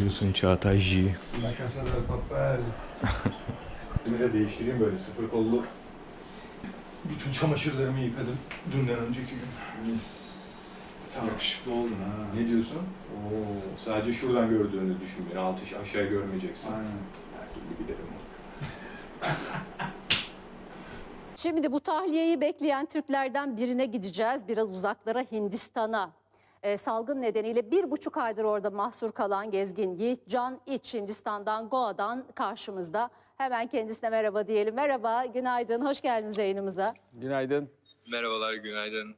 yapıyorsun Çağatay J? La Casa del Papel. Üstümü de değiştireyim böyle sıfır kollu. Bütün çamaşırlarımı yıkadım dünden önceki gün. Mis. Tam yakışıklı oldun ha. Ne diyorsun? Oo, sadece şuradan gördüğünü düşün beni. Altı aşağı görmeyeceksin. Aynen. Her türlü giderim. Şimdi bu tahliyeyi bekleyen Türklerden birine gideceğiz. Biraz uzaklara Hindistan'a. Ee, salgın nedeniyle bir buçuk aydır orada mahsur kalan gezgin Yiğit Can İç Hindistan'dan Goa'dan karşımızda. Hemen kendisine merhaba diyelim. Merhaba, günaydın, hoş geldiniz yayınımıza. Günaydın. Merhabalar, günaydın.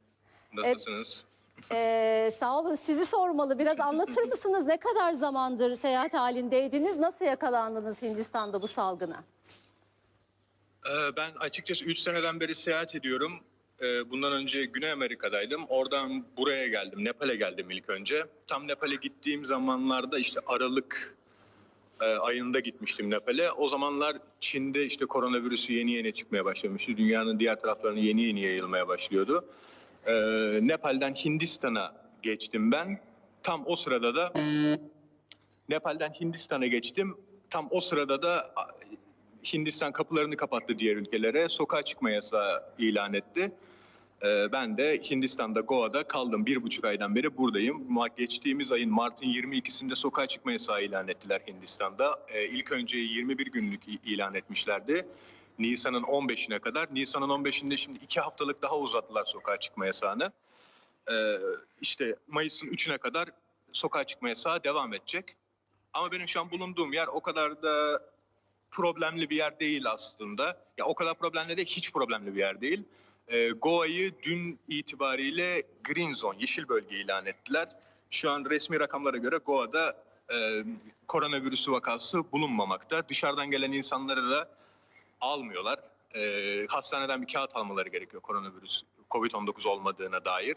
Nasılsınız? Ee, sağ olun, sizi sormalı. Biraz anlatır mısınız? Ne kadar zamandır seyahat halindeydiniz? Nasıl yakalandınız Hindistan'da bu salgına? Ee, ben açıkçası 3 seneden beri seyahat ediyorum. Ee, bundan önce Güney Amerika'daydım. Oradan buraya geldim. Nepal'e geldim ilk önce. Tam Nepal'e gittiğim zamanlarda işte Aralık e, ayında gitmiştim Nepal'e. O zamanlar Çin'de işte koronavirüsü yeni yeni çıkmaya başlamıştı. Dünyanın diğer taraflarına yeni yeni yayılmaya başlıyordu. Ee, Nepal'den Hindistan'a geçtim ben. Tam o sırada da Nepal'den Hindistan'a geçtim. Tam o sırada da Hindistan kapılarını kapattı diğer ülkelere. Sokağa çıkma yasağı ilan etti. Ee, ben de Hindistan'da Goa'da kaldım. Bir buçuk aydan beri buradayım. Geçtiğimiz ayın Mart'ın 22'sinde sokağa çıkma yasağı ilan ettiler Hindistan'da. Ee, ilk önce 21 günlük ilan etmişlerdi. Nisan'ın 15'ine kadar. Nisan'ın 15'inde şimdi iki haftalık daha uzattılar sokağa çıkma yasağını. Ee, işte Mayıs'ın 3'üne kadar sokağa çıkma yasağı devam edecek. Ama benim şu an bulunduğum yer o kadar da problemli bir yer değil aslında. Ya o kadar problemli değil, hiç problemli bir yer değil. Ee, Goa'yı dün itibariyle Green Zone, yeşil bölge ilan ettiler. Şu an resmi rakamlara göre Goa'da e, koronavirüsü vakası bulunmamakta. Dışarıdan gelen insanları da almıyorlar. Ee, hastaneden bir kağıt almaları gerekiyor koronavirüs, Covid-19 olmadığına dair.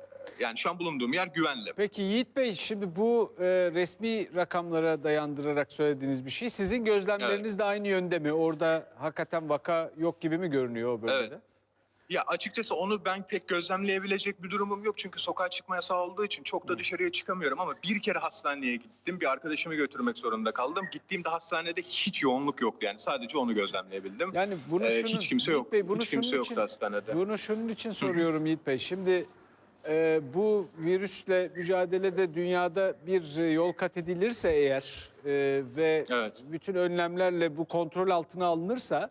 Ee, Yani şu an bulunduğum yer güvenli. Peki Yiğit Bey şimdi bu e, resmi rakamlara dayandırarak söylediğiniz bir şey. Sizin gözlemleriniz de aynı yönde mi? Orada hakikaten vaka yok gibi mi görünüyor o bölgede? Evet. Ya açıkçası onu ben pek gözlemleyebilecek bir durumum yok. Çünkü sokağa çıkma yasağı olduğu için çok da dışarıya çıkamıyorum. Ama bir kere hastaneye gittim. Bir arkadaşımı götürmek zorunda kaldım. Gittiğimde hastanede hiç yoğunluk yoktu. Yani sadece onu gözlemleyebildim. Yani bunu Ee, şunun, hiç kimse yok. Bey, bunu hiç kimse yoktu için, hastanede. Bunu şunun için soruyorum Yiğit Bey. Şimdi e, bu virüsle mücadelede dünyada bir e, yol kat edilirse eğer e, ve Evet. bütün önlemlerle bu kontrol altına alınırsa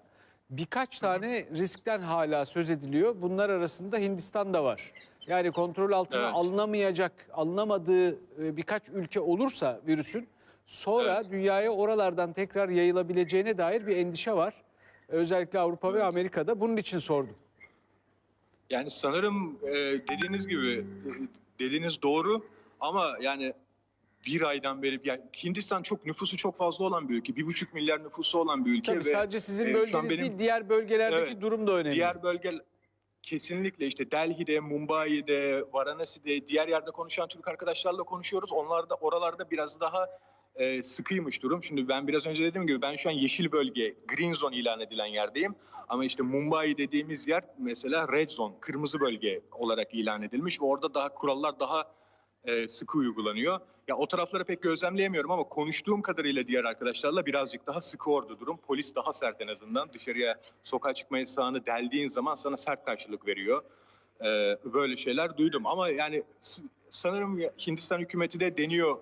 birkaç tane riskten hala söz ediliyor. Bunlar arasında Hindistan da var. Yani kontrol altına Evet. alınamayacak, alınamadığı e, birkaç ülke olursa virüsün sonra Evet. dünyaya oralardan tekrar yayılabileceğine dair bir endişe var. Özellikle Avrupa ve Amerika'da. Bunun için sordum. Yani sanırım e, dediğiniz gibi e, dediğiniz doğru ama yani bir aydan beri yani Hindistan çok nüfusu çok fazla olan bir ülke. Bir buçuk milyar nüfusu olan bir ülke. Tabii ve, sadece sizin e, bölgeniz benim- değil, diğer bölgelerdeki Evet. durum da önemli. Diğer bölge kesinlikle işte Delhi'de, Mumbai'de, Varanasi'de, diğer yerde konuşan Türk arkadaşlarla konuşuyoruz. Onlar da oralarda biraz daha e, sıkıymış durum. Şimdi ben biraz önce dediğim gibi ben şu an yeşil bölge, green zone ilan edilen yerdeyim. Ama işte Mumbai dediğimiz yer mesela red zone, kırmızı bölge olarak ilan edilmiş ve orada daha kurallar daha e, sıkı uygulanıyor. Ya o tarafları pek gözlemleyemiyorum ama konuştuğum kadarıyla diğer arkadaşlarla birazcık daha sıkı orada durum. Polis daha sert en azından. Dışarıya sokağa çıkma yasağını deldiğin zaman sana sert karşılık veriyor. Ee, böyle şeyler duydum ama yani sanırım Hindistan hükümeti de deniyor.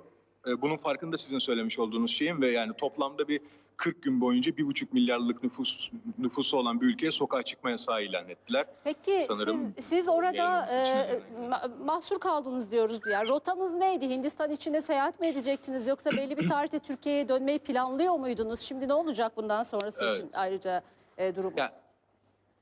Ee, bunun farkında sizin söylemiş olduğunuz şeyin ve yani toplamda bir 40 gün boyunca bir buçuk milyarlık nüfus nüfusu olan bir ülkeye sokağa çıkma yasağı ilan ettiler. Peki Sanırım siz, siz orada e, yani. ma- mahsur kaldınız diyoruz. Yani rotanız neydi? Hindistan içinde seyahat mi edecektiniz yoksa belli bir tarihte Türkiye'ye dönmeyi planlıyor muydunuz? Şimdi ne olacak bundan sonrası Evet. için ayrıca e, durum? Ya,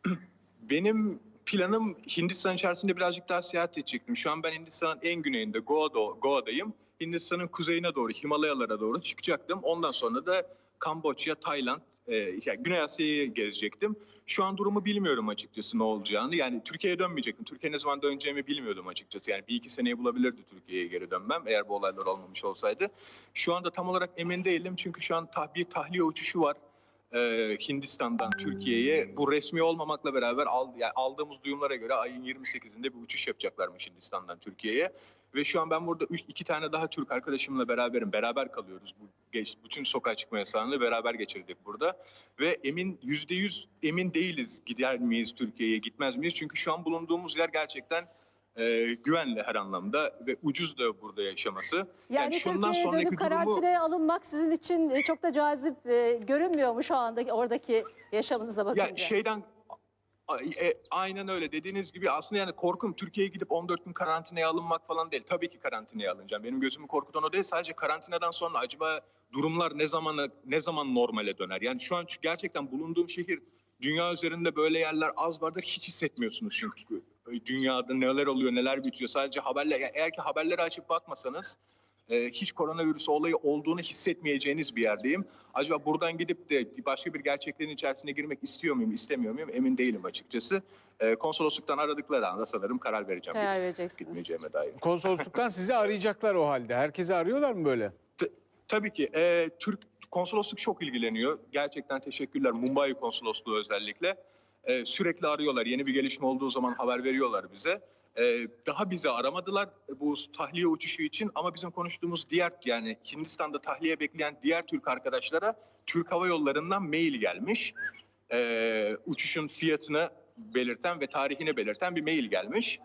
Benim planım Hindistan içerisinde birazcık daha seyahat edecektim. Şu an ben Hindistan'ın en güneyinde Goa'da, Goa'dayım. Hindistan'ın kuzeyine doğru, Himalayalara doğru çıkacaktım. Ondan sonra da Kamboçya, Tayland, e, yani Güney Asya'yı gezecektim. Şu an durumu bilmiyorum açıkçası ne olacağını. Yani Türkiye'ye dönmeyecektim. Türkiye'ye ne zaman döneceğimi bilmiyordum açıkçası. Yani bir iki seneyi bulabilirdi Türkiye'ye geri dönmem eğer bu olaylar olmamış olsaydı. Şu anda tam olarak emin değilim çünkü şu an tah- bir tahliye uçuşu var. E, Hindistan'dan Türkiye'ye bu resmi olmamakla beraber al, yani aldığımız duyumlara göre ayın 28'inde bir uçuş yapacaklarmış Hindistan'dan Türkiye'ye. Ve şu an ben burada iki tane daha Türk arkadaşımla beraberim. Beraber kalıyoruz. Bu geç, bütün sokağa çıkma yasağını beraber geçirdik burada. Ve emin yüzde yüz emin değiliz gider miyiz Türkiye'ye gitmez miyiz? Çünkü şu an bulunduğumuz yer gerçekten e, güvenli her anlamda ve ucuz da burada yaşaması. Yani, şundan Türkiye'ye dönüp durumu- karantinaya alınmak sizin için e, çok da cazip e, görünmüyor mu şu anda oradaki yaşamınıza bakınca? Ya şeyden e, aynen öyle dediğiniz gibi aslında yani korkum Türkiye'ye gidip 14 gün karantinaya alınmak falan değil. Tabii ki karantinaya alınacağım. Benim gözümü korkutan o değil. Sadece karantinadan sonra acaba durumlar ne zaman ne zaman normale döner? Yani şu an gerçekten bulunduğum şehir dünya üzerinde böyle yerler az vardır. Hiç hissetmiyorsunuz çünkü dünyada neler oluyor, neler bitiyor. Sadece haberler eğer ki haberleri açıp bakmasanız e, hiç koronavirüs olayı olduğunu hissetmeyeceğiniz bir yerdeyim. Acaba buradan gidip de başka bir gerçeklerin içerisine girmek istiyor muyum, istemiyor muyum emin değilim açıkçası. E, konsolosluktan aradıkları anda sanırım karar vereceğim. Karar vereceksiniz. Gitmeyeceğime dair. Konsolosluktan sizi arayacaklar o halde. Herkesi arıyorlar mı böyle? Tabii ki. e, Türk konsolosluk çok ilgileniyor. Gerçekten teşekkürler. Mumbai konsolosluğu özellikle. E, sürekli arıyorlar. Yeni bir gelişme olduğu zaman haber veriyorlar bize. E, daha bizi aramadılar bu tahliye uçuşu için ama bizim konuştuğumuz diğer yani Hindistan'da tahliye bekleyen diğer Türk arkadaşlara Türk Hava Yolları'ndan mail gelmiş. E, uçuşun fiyatını belirten ve tarihini belirten bir mail gelmiş.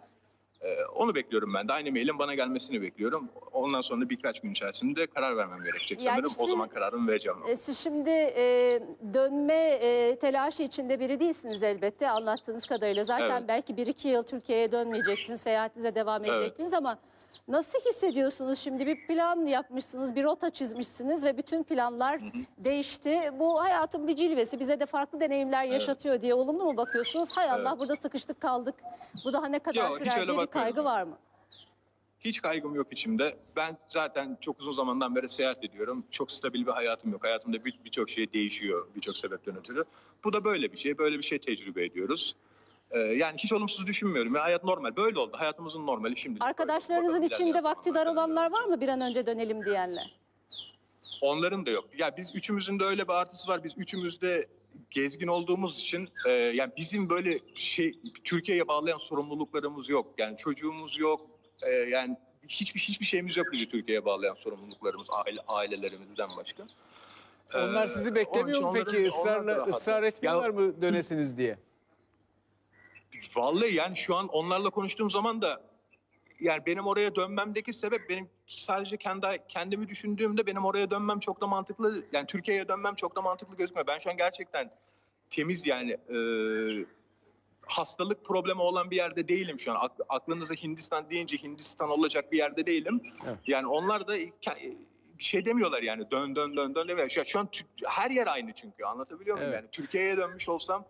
Ee, onu bekliyorum ben. Aynı mailin bana gelmesini bekliyorum. Ondan sonra birkaç gün içerisinde karar vermem gerekecek Yani sanırım. O siz- zaman kararımı vereceğim. E, Siz şimdi e, dönme e, telaşı içinde biri değilsiniz elbette anlattığınız kadarıyla. Zaten Evet. belki bir iki yıl Türkiye'ye dönmeyecektiniz, seyahatinize devam Evet. edecektiniz ama nasıl hissediyorsunuz şimdi? Bir plan yapmışsınız, bir rota çizmişsiniz ve bütün planlar değişti. Bu hayatın bir cilvesi, bize de farklı deneyimler yaşatıyor diye olumlu mu bakıyorsunuz? Hay Allah Evet. burada sıkıştık kaldık, bu daha ne kadar Yok, hiç sürer öyle diye bir bakmıyorum kaygı var mı? Hiç kaygım yok içimde. Ben zaten çok uzun zamandan beri seyahat ediyorum. Çok stabil bir hayatım yok. Hayatımda bir- birçok şey değişiyor birçok sebepten ötürü. Bu da böyle bir şey. Böyle bir şey tecrübe ediyoruz. Ee, yani hiç olumsuz düşünmüyorum. Ya, hayat normal. Böyle oldu. Hayatımızın normali şimdi. Arkadaşlarınızın içinde vakti dar olanlar var mı bir an önce dönelim diyenler? Onların da yok. Ya biz üçümüzün de öyle bir artısı var. Biz üçümüz de gezgin olduğumuz için e, yani bizim böyle şey Türkiye'ye bağlayan sorumluluklarımız yok. Yani çocuğumuz yok. E, yani hiçbir hiçbir şeyimiz yok bizi Türkiye'ye bağlayan sorumluluklarımız aile, ailelerimizden başka. Onlar Ee, sizi beklemiyor mu onların- peki? onlar da Israrla rahat. ısrar etmiyorlar mı dönesiniz diye? Vallahi yani şu an onlarla konuştuğum zaman da yani benim oraya dönmemdeki sebep benim sadece kendi kendimi düşündüğümde benim oraya dönmem çok da mantıklı yani Türkiye'ye dönmem çok da mantıklı gözükmüyor. Ben şu an gerçekten temiz yani e, hastalık problemi olan bir yerde değilim şu an. Ak- aklınıza Hindistan deyince Hindistan olacak bir yerde değilim. Evet. Yani onlar da bir şey demiyorlar yani dön dön dön dön demiyor. Şu, şu an her yer aynı çünkü anlatabiliyor muyum? Evet. Yani Türkiye'ye dönmüş olsam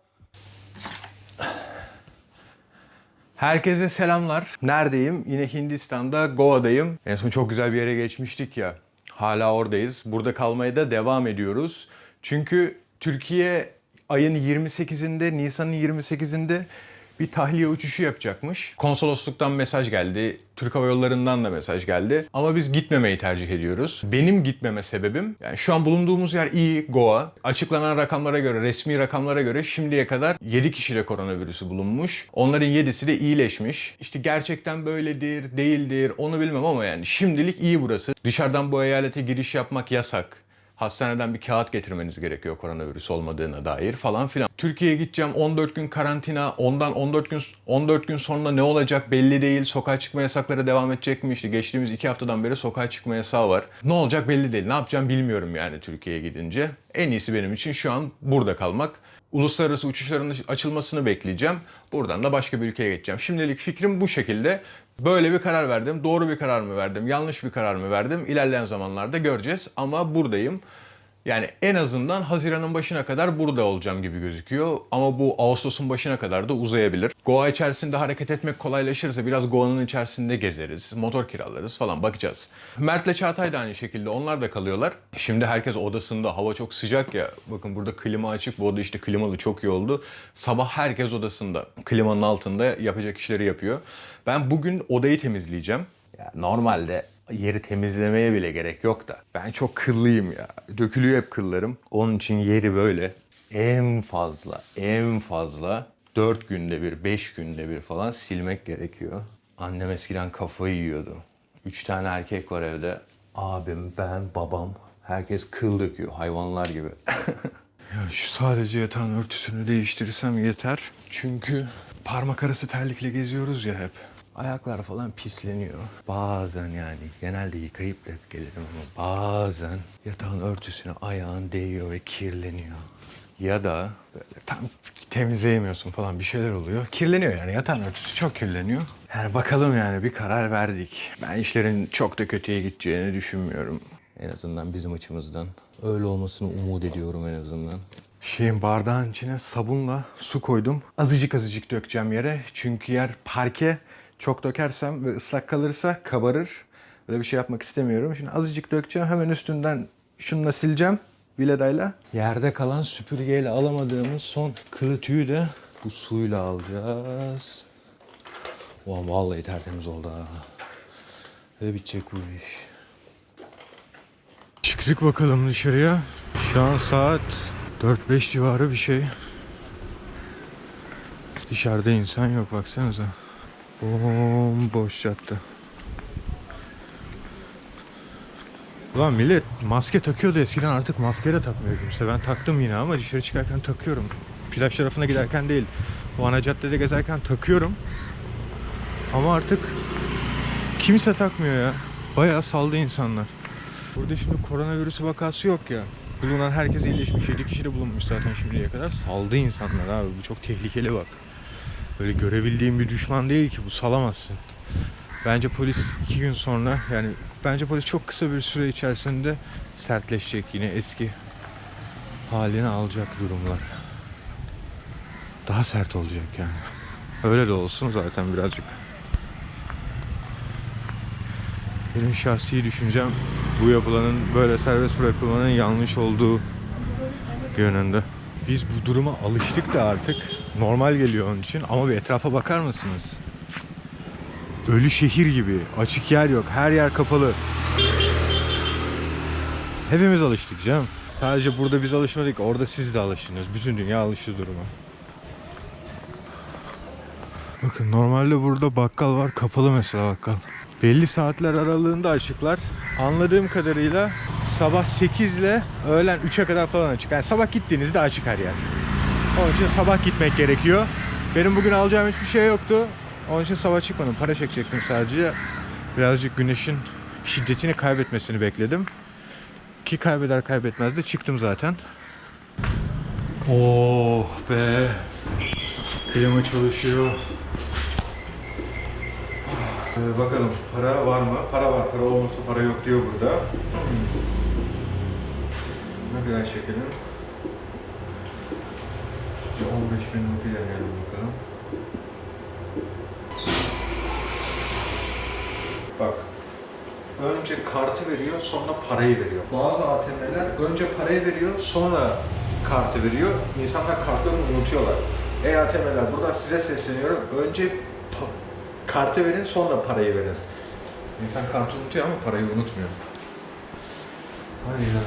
Herkese selamlar. Neredeyim? Yine Hindistan'da, Goa'dayım. En son çok güzel bir yere geçmiştik ya. Hala oradayız. Burada kalmaya da devam ediyoruz. Çünkü Türkiye ayın 28'inde, Nisan'ın 28'inde bir tahliye uçuşu yapacakmış. Konsolosluktan mesaj geldi. Türk Hava Yolları'ndan da mesaj geldi. Ama biz gitmemeyi tercih ediyoruz. Benim gitmeme sebebim, yani şu an bulunduğumuz yer iyi, Goa. Açıklanan rakamlara göre, resmi rakamlara göre şimdiye kadar 7 kişide koronavirüsü bulunmuş. Onların 7'si de iyileşmiş. İşte gerçekten böyledir, değildir onu bilmem ama yani şimdilik iyi burası. Dışarıdan bu eyalete giriş yapmak yasak. Hastaneden bir kağıt getirmeniz gerekiyor koronavirüs olmadığına dair falan filan. Türkiye'ye gideceğim 14 gün karantina. Ondan 14 gün 14 gün sonra ne olacak belli değil. Sokağa çıkma yasakları devam edecek mi? İşte geçtiğimiz 2 haftadan beri sokağa çıkma yasağı var. Ne olacak belli değil. Ne yapacağım bilmiyorum yani Türkiye'ye gidince. En iyisi benim için şu an burada kalmak. Uluslararası uçuşların açılmasını bekleyeceğim. Buradan da başka bir ülkeye geçeceğim. Şimdilik fikrim bu şekilde. Böyle bir karar verdim. Doğru bir karar mı verdim? Yanlış bir karar mı verdim? İlerleyen zamanlarda göreceğiz. Ama buradayım. Yani en azından Haziran'ın başına kadar burada olacağım gibi gözüküyor. Ama bu Ağustos'un başına kadar da uzayabilir. Goa içerisinde hareket etmek kolaylaşırsa biraz Goa'nın içerisinde gezeriz. Motor kiralarız falan bakacağız. Mert'le Çağatay da aynı şekilde onlar da kalıyorlar. Şimdi herkes odasında. Hava çok sıcak ya. Bakın burada klima açık. Bu oda işte klimalı çok iyi oldu. Sabah herkes odasında. Klimanın altında yapacak işleri yapıyor. Ben bugün odayı temizleyeceğim. Ya normalde yeri temizlemeye bile gerek yok da. Ben çok kıllıyım ya. Dökülüyor hep kıllarım. Onun için yeri böyle en fazla, en fazla 4 günde bir, 5 günde bir falan silmek gerekiyor. Annem eskiden kafayı yiyordu. 3 tane erkek var evde. Abim, ben, babam. Herkes kıl döküyor hayvanlar gibi. Ya şu sadece yatağın örtüsünü değiştirirsem yeter. Çünkü parmak arası terlikle geziyoruz ya hep. Ayaklar falan pisleniyor. Bazen yani genelde yıkayıp da gelirim ama bazen yatağın örtüsüne ayağın değiyor ve kirleniyor. Ya da böyle Tam temizleyemiyorsun falan bir şeyler oluyor. Kirleniyor yani yatağın örtüsü çok kirleniyor. Yani bakalım yani bir karar verdik. Ben işlerin çok da kötüye gideceğini düşünmüyorum. en azından bizim açımızdan öyle olmasını umut ediyorum en azından. Şeyin bardağın içine sabunla su koydum. Azıcık azıcık dökeceğim yere. Çünkü yer parke. Çok dökersem ve ıslak kalırsa kabarır. Böyle bir şey yapmak istemiyorum. Şimdi azıcık dökeceğim. Hemen üstünden şununla sileceğim. Viledayla. Yerde kalan süpürgeyle alamadığımız son kılı tüyü de bu suyla alacağız. Ulan vallahi tertemiz oldu ha. Ve bitecek bu iş. Çıktık bakalım dışarıya. Şu an saat 4-5 civarı bir şey. Dışarıda insan yok baksanıza. Bomboş cadde. Ulan millet maske takıyordu eskiden artık maske de takmıyor kimse. Ben taktım yine ama dışarı çıkarken takıyorum. Plaj tarafına giderken değil. Bu ana caddede gezerken takıyorum. Ama artık kimse takmıyor ya. Bayağı saldı insanlar. Burada şimdi koronavirüs vakası yok ya. Bulunan herkes iyileşmiş. 7 kişi de bulunmuş zaten şimdiye kadar. Saldı insanlar abi. Bu çok tehlikeli bak. Böyle görebildiğim bir düşman değil ki bu salamazsın. Bence polis iki gün sonra yani bence polis çok kısa bir süre içerisinde sertleşecek yine eski halini alacak durumlar. Daha sert olacak yani. Öyle de olsun zaten birazcık. Benim şahsi düşüncem bu yapılanın böyle serbest bırakılmanın yanlış olduğu yönünde. Biz bu duruma alıştık da artık normal geliyor onun için ama bir etrafa bakar mısınız? Ölü şehir gibi. Açık yer yok. Her yer kapalı. Hepimiz alıştık canım. Sadece burada biz alışmadık. Orada siz de alıştınız. Bütün dünya alıştı duruma. Bakın normalde burada bakkal var. Kapalı mesela bakkal. Belli saatler aralığında açıklar. Anladığım kadarıyla sabah 8 ile öğlen 3'e kadar falan açık. Yani sabah gittiğinizde açık her yer. Onun için sabah gitmek gerekiyor. Benim bugün alacağım hiçbir şey yoktu. Onun için sabah çıkmadım. Para çekecektim sadece. Birazcık güneşin şiddetini kaybetmesini bekledim. Ki kaybeder kaybetmez de çıktım zaten. Oh be. Klima çalışıyor. Ee, bakalım para var mı? Para var. Para olmasa para yok diyor burada. Ne kadar çekelim? 15 bin rupi deneyelim bakalım. Bak. Önce kartı veriyor, sonra parayı veriyor. Bazı ATM'ler önce parayı veriyor, sonra kartı veriyor. İnsanlar kartlarını unutuyorlar. Ey ATM'ler buradan size sesleniyorum. Önce kartı verin, sonra parayı verin. İnsan kartı unutuyor ama parayı unutmuyor. Ya.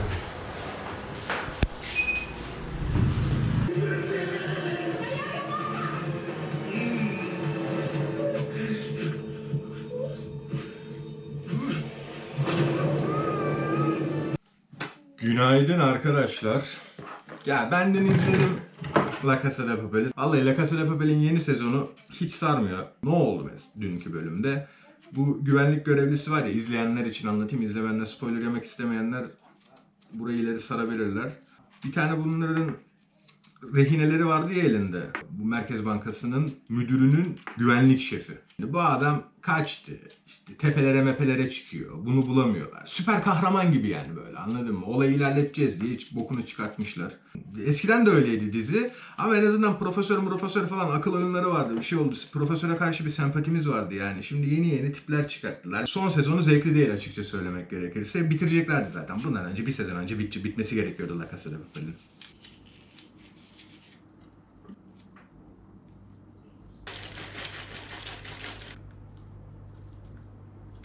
Günaydın arkadaşlar. Ya benden izledim La Casa de Papel'i. Vallahi La Casa de Papel'in yeni sezonu hiç sarmıyor. Ne oldu mes dünkü bölümde? Bu güvenlik görevlisi var ya izleyenler için anlatayım. İzlemeyenler spoiler yemek istemeyenler burayı ileri sarabilirler. Bir tane bunların rehineleri vardı ya elinde. Bu Merkez Bankası'nın müdürünün güvenlik şefi. Şimdi bu adam kaçtı. İşte tepelere mepelere çıkıyor. Bunu bulamıyorlar. Süper kahraman gibi yani böyle anladın mı? Olayı ilerleteceğiz diye hiç bokunu çıkartmışlar. Eskiden de öyleydi dizi. Ama en azından profesör profesör falan akıl oyunları vardı. Bir şey oldu. Profesöre karşı bir sempatimiz vardı yani. Şimdi yeni yeni tipler çıkarttılar. Son sezonu zevkli değil açıkça söylemek gerekirse. Bitireceklerdi zaten. Bundan önce bir sezon önce bit bitmesi gerekiyordu La Casa de Papel'in.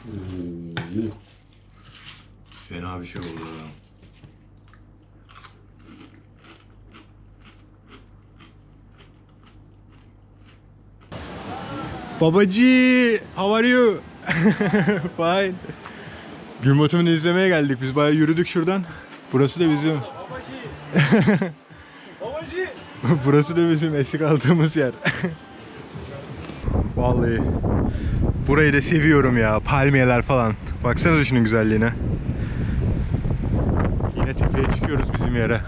Hmm. Fena bir şey oldu. Babacı, how are you? Fine. Gün batımını izlemeye geldik biz. Bayağı yürüdük şuradan. Burası da bizim. Babacı. Babacı. Burası da bizim eksik aldığımız yer. Vallahi burayı da seviyorum ya. Palmiyeler falan. Baksanıza şunun güzelliğine. Yine tepeye çıkıyoruz bizim yere.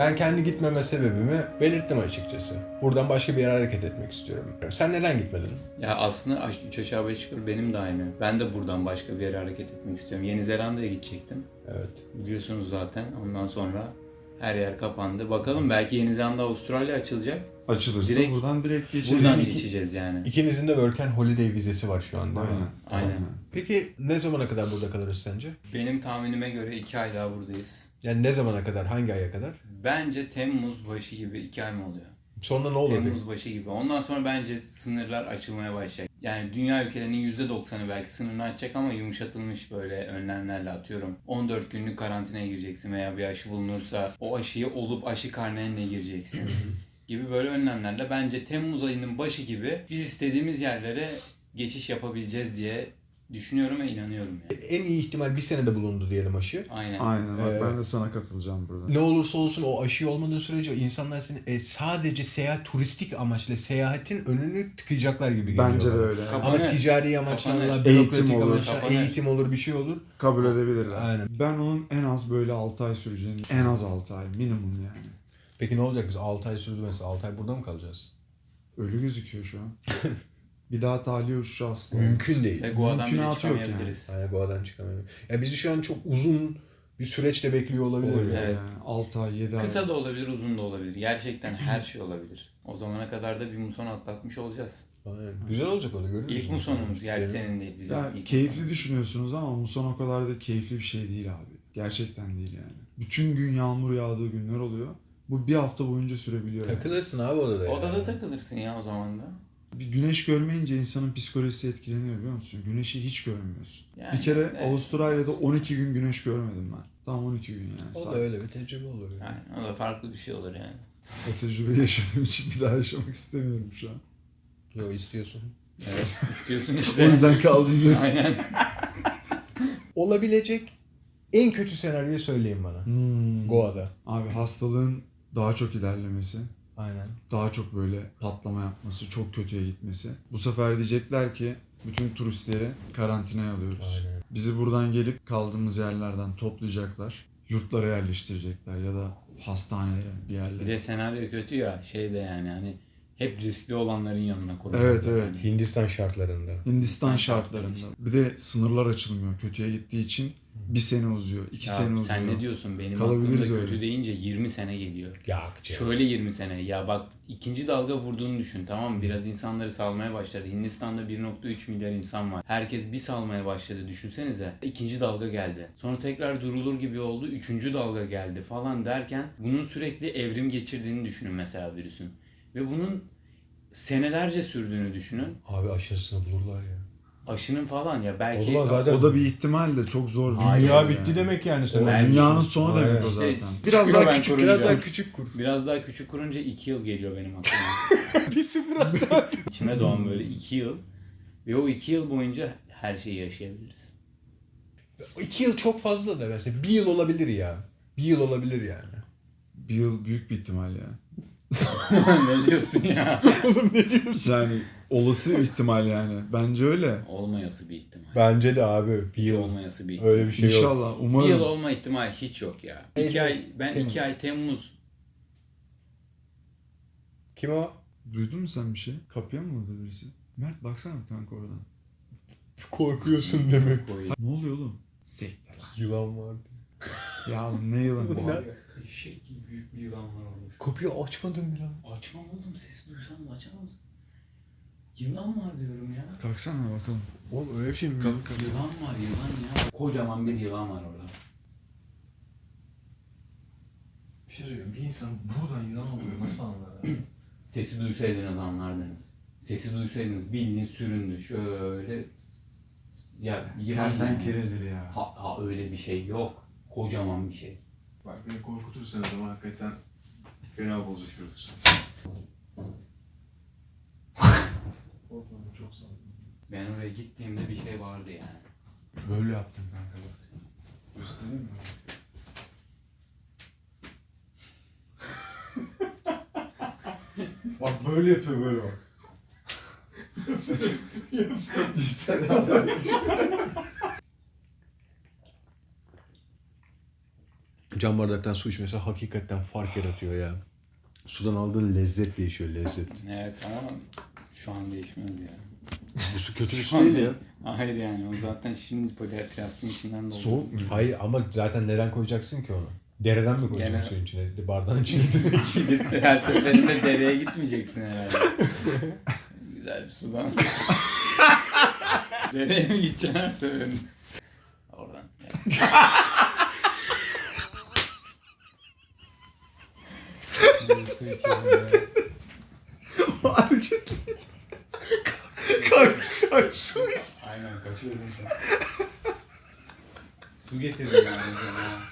Ben kendi gitmeme sebebimi belirttim açıkçası. Buradan başka bir yere hareket etmek istiyorum. Sen neden gitmedin? Ya aslında aş- üç aşağı beş yukarı benim de aynı. Ben de buradan başka bir yere hareket etmek istiyorum. Yeni Zelanda'ya gidecektim. Evet. Biliyorsunuz zaten. Ondan sonra her yer kapandı. Bakalım belki Yeni Zelanda Avustralya açılacak. Açılırsa Direkt- buradan direkt geçeceğiz. Buradan geçeceğiz yani. İkinizin de Work and Holiday vizesi var şu anda. Aynen. Aynen. Peki ne zamana kadar burada kalırız sence? Benim tahminime göre iki ay daha buradayız. Yani ne zamana kadar? Hangi aya kadar? Bence Temmuz başı gibi iki ay mı oluyor? Sonra ne olur? Temmuz başı gibi. Ondan sonra bence sınırlar açılmaya başlayacak. Yani dünya ülkelerinin %90'ı belki sınırını açacak ama yumuşatılmış böyle önlemlerle atıyorum. 14 günlük karantinaya gireceksin veya bir aşı bulunursa o aşıyı olup aşı karnenle gireceksin. gibi böyle önlemlerle bence Temmuz ayının başı gibi biz istediğimiz yerlere geçiş yapabileceğiz diye düşünüyorum ve inanıyorum yani. En iyi ihtimal bir senede bulundu diyelim aşı. Aynen. Aynen bak Ee, ben de sana katılacağım burada. Ne olursa olsun o aşı olmadığı sürece insanlar seni e, sadece seyahat, turistik amaçla seyahatin önünü tıkayacaklar gibi geliyor. Bence de öyle. Kapanır. Ama ticari amaçlarla, Eğitim olur. Kapanır. eğitim olur, bir şey olur. Kabul edebilirler. Aynen. Ben onun en az böyle 6 ay süreceğini, en az 6 ay minimum yani. Peki ne olacak biz 6 ay sürdü mesela 6 ay burada mı kalacağız? Öyle gözüküyor şu an. bir daha tahliye uçuşu aslında. Mümkün değil. Ve Goa'dan bile Mümkünatı yok çıkamayabiliriz. Yani Goa'dan çıkamıyorum. Ya bizi şu an çok uzun bir süreçte bekliyor olabilir. Olabilir yani. Evet. yani. 6 ay, 7 ay. Kısa da olabilir, uzun da olabilir. Gerçekten her şey olabilir. O zamana kadar da bir muson atlatmış olacağız. Aynen. Güzel olacak o da görüyor İlk musun? musonumuz. Gerçi Benim- senin değil bizim Ya, ilk keyifli musonumuz. düşünüyorsunuz ama muson o kadar da keyifli bir şey değil abi. Gerçekten değil yani. Bütün gün yağmur yağdığı günler oluyor. Bu bir hafta boyunca sürebiliyor. yani. Takılırsın abi odada ya. Odada takılırsın ya o zaman da. Bir güneş görmeyince insanın psikolojisi etkileniyor biliyor musun? Güneşi hiç görmüyorsun. Yani, bir kere evet. Avustralya'da 12 gün güneş görmedim ben. Tam 12 gün yani. O da Sa- öyle bir tecrübe olur. Yani. Yani o da farklı bir şey olur yani. O tecrübeyi yaşadığım için bir daha yaşamak istemiyorum şu an. Yo istiyorsun. Evet. istiyorsun O işte. yüzden kaldım diyorsun. Aynen. Olabilecek en kötü senaryoyu söyleyin bana. Hmm. Goa'da. Abi hastalığın daha çok ilerlemesi, Aynen. daha çok böyle patlama yapması, çok kötüye gitmesi. Bu sefer diyecekler ki bütün turistleri karantinaya alıyoruz. Aynen. Bizi buradan gelip kaldığımız yerlerden toplayacaklar. Yurtlara yerleştirecekler ya da hastanelere bir Bir yerlere. de senaryo kötü ya şey de yani hani hep riskli olanların yanına koyuyor. Evet, evet. Yani. Hindistan şartlarında. Hindistan şartlarında. Bir de sınırlar açılmıyor kötüye gittiği için. Bir sene uzuyor, iki Ya sene uzuyor. sen ne diyorsun? Benim aklımda öyle. kötü deyince 20 sene geliyor. Ya. Şöyle 20 sene. Ya bak ikinci dalga vurduğunu düşün tamam mı? Biraz insanları salmaya başladı. Hindistan'da 1.3 milyar insan var. Herkes bir salmaya başladı düşünsenize. İkinci dalga geldi. Sonra tekrar durulur gibi oldu. Üçüncü dalga geldi falan derken bunun sürekli evrim geçirdiğini düşünün mesela virüsün. Ve bunun senelerce sürdüğünü düşünün. Abi aşırısını bulurlar ya. Aşının falan ya belki O zaman zaten O da bir ihtimal de çok zor. bir Hayır dünya yani. bitti demek yani sen. Belki- dünyanın sonu Aynen. demek o İşte zaten. Biraz daha küçük, kurunca. biraz daha küçük kur. Biraz daha küçük kurunca 2 yıl geliyor benim aklıma. bir sıfır hatta. İçime doğan böyle 2 yıl. Ve o 2 yıl boyunca her şeyi yaşayabiliriz. İki yıl çok fazla da mesela. Bir yıl olabilir ya. Bir yıl olabilir yani. Bir yıl büyük bir ihtimal ya. ne diyorsun ya? Yani olası ihtimal yani. Bence öyle. Olmayası bir ihtimal. Bence de abi bir Hiç yıl. olmayası bir ihtimal. Öyle bir şey yok. İnşallah. Bir Umarım. yıl olma ihtimali hiç yok ya. 2 ay, ben Temmuz. 2 ay Temmuz Kim o? Duydun mu sen bir şey? Kapıya mı vurdu birisi? Mert baksana kanka oradan. Korkuyorsun demek. Ne oluyor oğlum? Sekte lan. Yılan var. Ya ne yılan bu? Ne? Eşek gibi büyük bir yılan var orada. Kapıyı açmadın bile. Açmam oğlum ses duysam da açamaz. Yılan var diyorum ya. Kalksana bakalım. Oğlum öyle bir şey mi? Kalk kalk. Yılan var yılan ya. Kocaman bir yılan var orada. Bir şey söyleyeyim. Bir insan buradan yılan oluyor nasıl anlar? Sesi duysaydınız anlardınız. Sesi duysaydınız bildiğin süründü. Şöyle ya yılan. Kertenkeledir ya. Ha, ha öyle bir şey yok. Kocaman bir şey. Bak beni korkutursanız ama hakikaten fena bozuşuruz. Korkmadım çok sağ olun. Ben oraya gittiğimde bir şey vardı yani. Böyle yaptım kanka bak. Göstereyim mi? bak böyle yapıyor böyle bak. Yapsana. Yapsana. İşte işte. Cam bardaktan su içmesi hakikaten fark yaratıyor ya. Sudan aldığın lezzet değişiyor lezzet. Evet ama şu an değişmez ya. Bu su kötü bir Şu an değil ya. Hayır yani o zaten şimdi poliplastiğin içinden doldu. Soğuk mu? Hayır ama zaten neden koyacaksın ki onu? Dereden mi koyacaksın Gene- suyun içine? Bardağın içine. Gidip de her seferinde dereye gitmeyeceksin herhalde. Güzel bir sudan. Dereye mi gideceksin her seferinde? Oradan. Ya. Su içelim. getirdi yani.